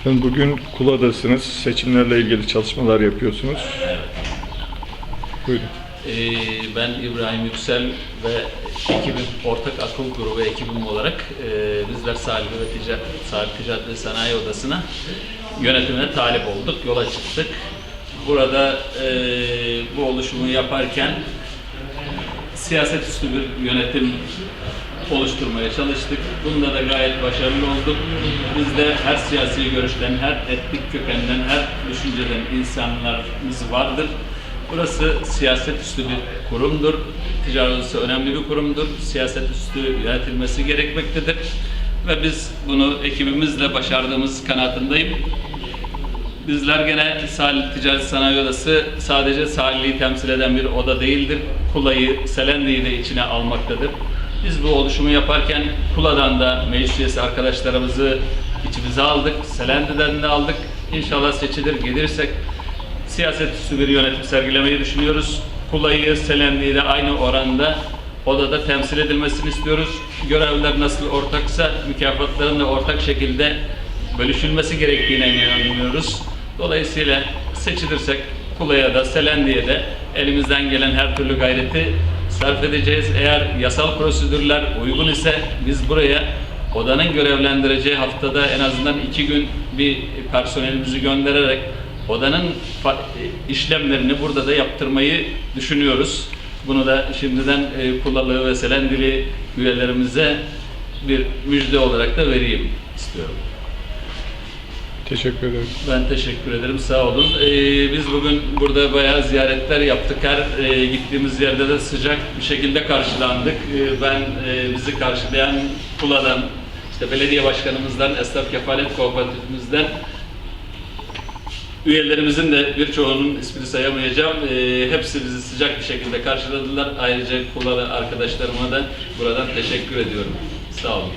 Efendim bugün Kula'dasınız. Seçimlerle ilgili çalışmalar yapıyorsunuz. Buyurun. Ee, ben İbrahim Yüksel ve ekibim, ortak akıl grubu ekibim olarak e, bizler Salih ve Ticaret, Salih Ticaret ve Sanayi Odası'na yönetimine talip olduk, yola çıktık. Burada e, bu oluşumu yaparken siyaset üstü bir yönetim oluşturmaya çalıştık. Bunda da gayet başarılı olduk. Bizde her siyasi görüşten, her etnik kökenden, her düşünceden insanlarımız vardır. Burası siyaset üstü bir kurumdur. Ticaret odası önemli bir kurumdur. Siyaset üstü yönetilmesi gerekmektedir. Ve biz bunu ekibimizle başardığımız kanaatindeyim. Bizler gene Salih Ticaret Sanayi Odası sadece Salihli'yi temsil eden bir oda değildir. Kula'yı, Selendi'yi de içine almaktadır. Biz bu oluşumu yaparken Kula'dan da meclis üyesi arkadaşlarımızı içimize aldık. Selendi'den de aldık. İnşallah seçilir gelirsek siyaset üstü bir yönetim sergilemeyi düşünüyoruz. Kula'yı, Selendi'yi de aynı oranda odada temsil edilmesini istiyoruz. Görevler nasıl ortaksa mükafatların da ortak şekilde bölüşülmesi gerektiğine inanıyoruz. Dolayısıyla seçilirsek Kula'ya da Selendi'ye de elimizden gelen her türlü gayreti sarf edeceğiz. Eğer yasal prosedürler uygun ise biz buraya odanın görevlendireceği haftada en azından iki gün bir personelimizi göndererek odanın fa- işlemlerini burada da yaptırmayı düşünüyoruz. Bunu da şimdiden e, Kulalı ve Selendili üyelerimize bir müjde olarak da vereyim istiyorum. Teşekkür ederim. Ben teşekkür ederim. Sağ olun. Ee, biz bugün burada bayağı ziyaretler yaptık. Her e, gittiğimiz yerde de sıcak bir şekilde karşılandık. Ee, ben e, bizi karşılayan Kula'dan, işte belediye başkanımızdan, esnaf kefalet kooperatifimizden üyelerimizin de birçoğunun ismini sayamayacağım. Ee, hepsi bizi sıcak bir şekilde karşıladılar. Ayrıca Kulalı arkadaşlarıma da buradan teşekkür ediyorum. Sağ olun.